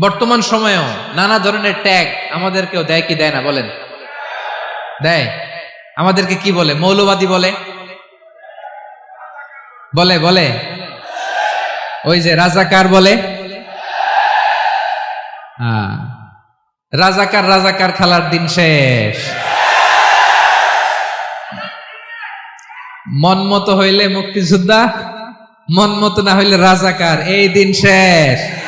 বর্তমান সময়েও নানা ধরনের ট্যাগ আমাদেরকেও দেয় কি দেয় না বলেন? দেয়। আমাদেরকে কি বলে? মৌলবাদী বলে? বলে বলে? ওই যে রাজাকার বলে? হ্যাঁ। রাজাকার রাজাকার খেলার দিন শেষ। মন মতো হইলে মুক্তিযোদ্ধা, মন মতো না হইলে রাজাকার, এই দিন শেষ।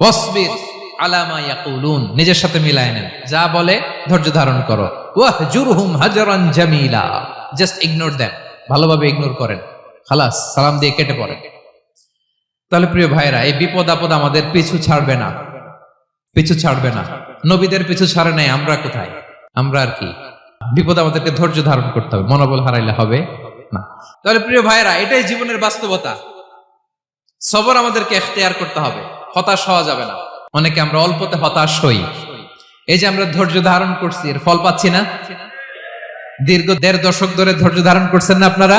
ওয়াসবির আলামা ইয়াকুলুন। নিজের সাথে মিলায় নেন। যা বলে ধৈর্য ধারণ করো। ওয়াহ জুরহুম হাজারান জামিলা। জাস্ট ইগনোর দেন ভালোভাবে ইগনোর করেন। খালাস, সালাম দিয়ে কেটে পড়েন। তাহলে প্রিয় ভাইরা এই বিপদ আপদ আমাদের পিছু ছাড়বে না। পিছু ছাড়বে না। নবীদের পিছু ছাড়ে নাই, আমরা কোথায়? আমরা আর কি? বিপদ আমাদেরকে ধৈর্য ধারণ করতে হবে। মনোবল হারাইলে হবে না। তাহলে প্রিয় ভাইরা এটাই জীবনের বাস্তবতা। সবর আমাদেরকে এখতেয়ার করতে হবে। হতাশ হওয়া যাবে না। অনেকে আমরা অল্পতে হতাশ হই। এই যে আমরা ধৈর্য ধারণ করছি এর ফল পাচ্ছি না? দীর্ঘ দেড় দশক ধরে ধৈর্য ধারণ করছেন না আপনারা?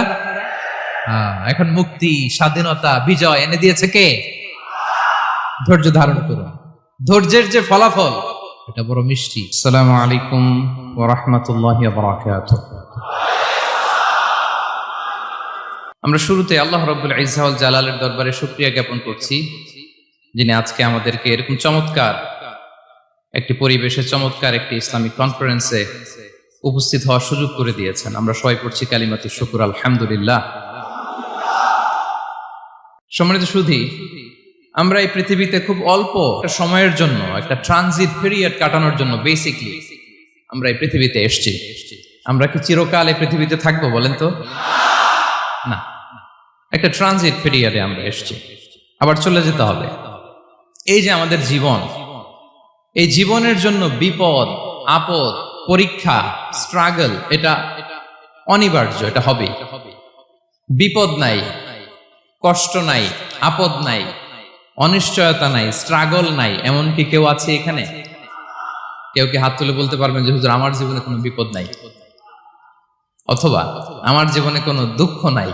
হ্যাঁ, এখন মুক্তি স্বাধীনতা বিজয় এনে দিয়েছে কে? ধৈর্য ধারণ করুন। ধৈর্যের যে ফলাফল এটা বড় মিষ্টি। আসসালামু আলাইকুম ওয়া বারাকাতুহু। আমরা শুরুতে আল্লাহ রব্বুল ইজাউল জালালের দরবারে শুক্রিয়া জ্ঞাপন করছি, যিনি আজকে আমাদেরকে এরকম চমৎকার একটি পরিবেশে, চমৎকার একটি ইসলামিক কনফারেন্সে উপস্থিত হওয়ার সুযোগ করে দিয়েছেন। আমরা সবাই পড়ছি কালিমাতি শুকুর, আলহামদুলিল্লাহ। সম্মানিত সুধী, আমরা এই পৃথিবীতে খুব অল্প একটা সময়ের জন্য, একটা ট্রানজিট পিরিয়ড কাটানোর জন্য বেসিকলি আমরা এই পৃথিবীতে এসছি। আমরা কি চিরকাল এই পৃথিবীতে থাকব বলেন তো? না। একটা ট্রানজিট পিরিয়ডে আমরা এসছি। আবার চলে যেতে হবে। এই যে আমাদের জীবন, এই জীবনের জন্য বিপদ, আপদ, পরীক্ষা স্ট্রাগল এটা অনিবার্য, এটা হবে। বিপদ নাই, কষ্ট নাই, আপদ নাই, অনিশ্চয়তা নাই স্ট্রাগল নাই, এমন কি কেউ আছে এখানে? কেউ কি হাত তুলে বলতে পারবেন যে, হুজুর, আমার জীবনে কোনো বিপদ নাই? অথবা, আমার জীবনে কোনো দুঃখ নাই?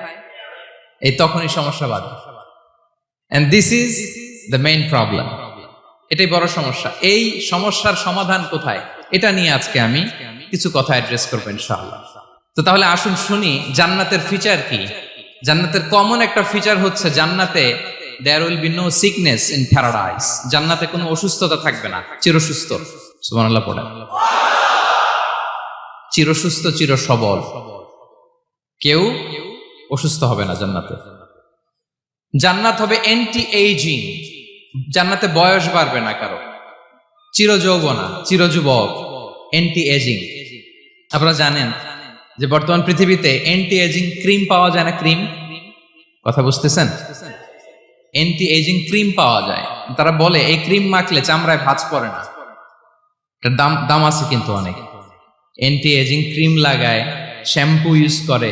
এই তখনই সমস্যা বাদ and this is the main problem এটাই বড় সমস্যা। এই সমস্যার সমাধান কোথায়? এটা নিয়ে আজকে আমি কিছু কথা অ্যাড্রেস করব ইনশাআল্লাহ। তো তাহলে আসুন শুনি, জান্নাতের ফিচার কি? জান্নাতের কমন একটা ফিচার হচ্ছে জান্নাতে there will be no sickness in paradise জান্নাতে কোনো অসুস্থতা থাকবে না, চিরসুস্থ। সুবহানাল্লাহ পড়ে চিরসুস্থ চির সবল কেউ অসুস্থ হবে না জান্নাতে। জান্নাত হবে এন্টি এইজিং জান্নাতে বয়স বাড়বে না কারও। চির যৌবনা চির যুবক এন্টি এজিং আপনারা জানেন যে বর্তমান পৃথিবীতে এন্টি এজিং ক্রিম পাওয়া যায় না ক্রিম কথা বুঝতেছেন? এন্টি এজিং ক্রিম পাওয়া যায়। তারা বলে, এই ক্রিম মাখলে চামড়ায় ভাঁজ পড়ে না। এটার দাম দাম আছে কিন্তু অনেক। এন্টি এজিং ক্রিম লাগায় শ্যাম্পু ইউজ করে।